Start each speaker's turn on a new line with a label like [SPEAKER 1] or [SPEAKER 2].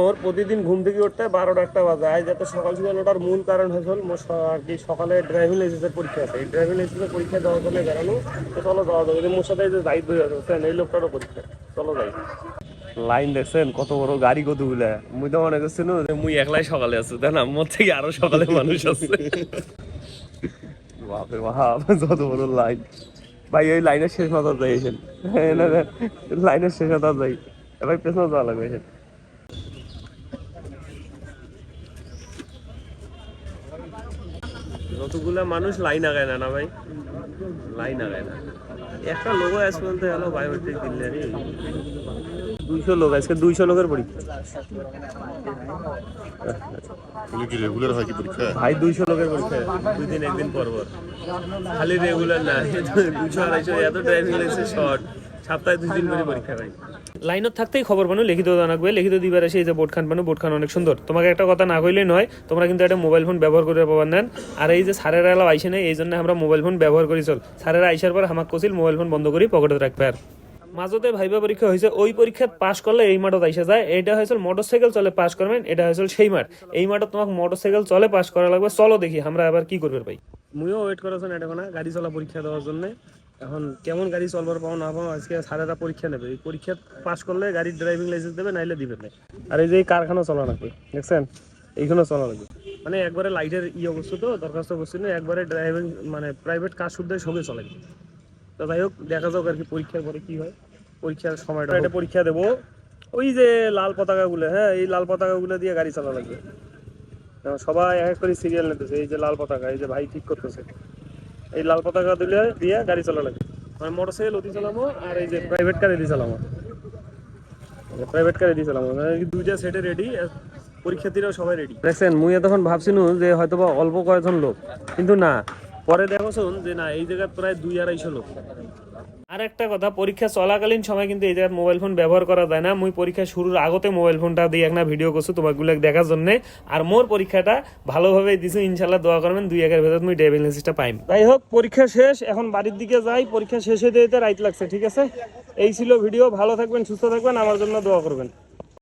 [SPEAKER 1] মোর প্রতিদিন ঘুম থেকে উঠতে বারোটা একটা বাজে। আজ যাতে সকাল সকাল ওঠার মূল কারণ হয়েছিল আর কি সকালে ড্রাইভিং লাইসেন্সের পরীক্ষা আছে। এই ড্রাইভিং লাইসেন্সের পরীক্ষা দেওয়ার জন্য বেরোনো, তো চলো যাওয়া যাবে মোর সাথে যে যাই দুই আছে এই লোকটারও পরীক্ষা। চলো যাই। লাইন দেখছেন কত বড় গাড়ি কতগুলা মুই তো মনে করছি না যে মুই একলাই সকালে আছি, তাই না? মোর থেকে আরও সকালে মানুষ আছে। বাপরে বাপ, যত বড় লাইন ভাই, এই লাইনের শেষ মাথা যাই লাইনের শেষ মাথা যাই। এবার পেছনে যাওয়া লাগবে যতগুলা মানুষ লাইন আগায় না না ভাই? লাইন আগায় না। একটা লোক আজ পর্যন্ত হলো বায়োমেট্রিক দিলে রে দুইশো লোক আজকে দুইশো লোকের পরীক্ষা।
[SPEAKER 2] রেগুলার হয় কি পরীক্ষা?
[SPEAKER 1] ভাই দুইশো লোকের পরীক্ষা দুই দিন একদিন পর পর। খালি রেগুলার না দুইশো আড়াইশো এত ড্রাইভিং লাইসেন্স শর্ট সপ্তাহে দুই দিন করে পরীক্ষা ভাই। লাইনত থাকতেই খবর বানো লিখিত জানাকবে লিখিত দিবার এসে এই যে বোর্ড খান বানো বোর্ড খান অনেক সুন্দর। তোমাকে একটা কথা না কইলেই নয় তোমরা কিন্তু একটা মোবাইল ফোন ব্যবহার করে পাবার নেন। আর এই যে সারের এলাও আইসে নেই এই জন্য আমরা মোবাইল ফোন ব্যবহার করি চল। সারের আইসার পর আমাক কছিল মোবাইল ফোন বন্ধ করি পকেটে রাখবে আর। মাজতে ভাইবা পরীক্ষা হয়েছে ওই পরীক্ষাত পাস করলে এই মাঠত আইসা যায়। এটা হয়েছিল মোটরসাইকেল চলে পাস করবেন এটা হয়েছিল সেই মাঠ। এই মাঠত তোমাকে মোটরসাইকেল চলে পাস করা লাগবে, চলো দেখি, আমরা আবার কি করবে ভাই মুইও ওয়েট করেছেন এটা না গাড়ি চলা পরীক্ষা দেওয়ার জন্য। এখন কেমন গাড়ি চলবার পাও না পাও আজকে স্যারেরা পরীক্ষা নেবে। এই পরীক্ষা পাস করলে গাড়ির ড্রাইভিং লাইসেন্স দেবে, নাইলে দিবে না আর এই যে কারখানা চলা লাগবে, দেখছেন? এইখানেও চলা লাগবে। মানে একবারে লাইটের ইয়ে অবস্থা তো দরখাস্ত না একবারে ড্রাইভিং মানে প্রাইভেট কাজ শুদ্ধ সঙ্গে চলে। তো যাই হোক দেখা যাক আর কি পরীক্ষার পরে কি হয়। পরীক্ষার সময়টা এটা পরীক্ষা দেবো। ওই যে লাল পতাকাগুলো হ্যাঁ এই লাল পতাকাগুলো দিয়ে গাড়ি চালা লাগবে। সবাই এক এক করে সিরিয়াল নিতেছে এই যে লাল পতাকা এই যে ভাই ঠিক করতেছে। এই লাল পতাকা দিলে দিয়ে গাড়ি চালা লাগবে। মানে মোটরসাইকেল অতি চালামো আর এই যে প্রাইভেট কার এদি চালামো প্রাইভেট কার এদি চালামো দুইটা সেটে রেডি পরীক্ষার্থীরাও সবাই রেডি দেখছেন মুই তখন ভাবছিনু যে হয়তো বা অল্প কয়েকজন লোক। কিন্তু না পরে দেখো শুন যে না এই জায়গায় প্রায় দুই আড়াইশো লোক। আর একটা কথা পরীক্ষা চলাকালীন সময় কিন্তু এই জায়গায় মোবাইল ফোন ব্যবহার করা যায় না। মুই পরীক্ষা শুরুর আগতে মোবাইল ফোনটা দিয়ে একটা ভিডিও করছ তোমাগুলো দেখার জন্য। আর মোর পরীক্ষাটা ভালোভাবে দিছো ইনশাল্লাহ দোয়া করবেন দুই একের ভেতর মুই ড্রাইভিং লাইসেন্সটা পাইম। যাই হোক পরীক্ষা শেষ এখন বাড়ির দিকে যাই পরীক্ষা শেষ হয়ে হতে রাইট লাগছে ঠিক আছে? এই ছিল ভিডিও ভালো থাকবেন সুস্থ থাকবেন আমার জন্য দোয়া করবেন।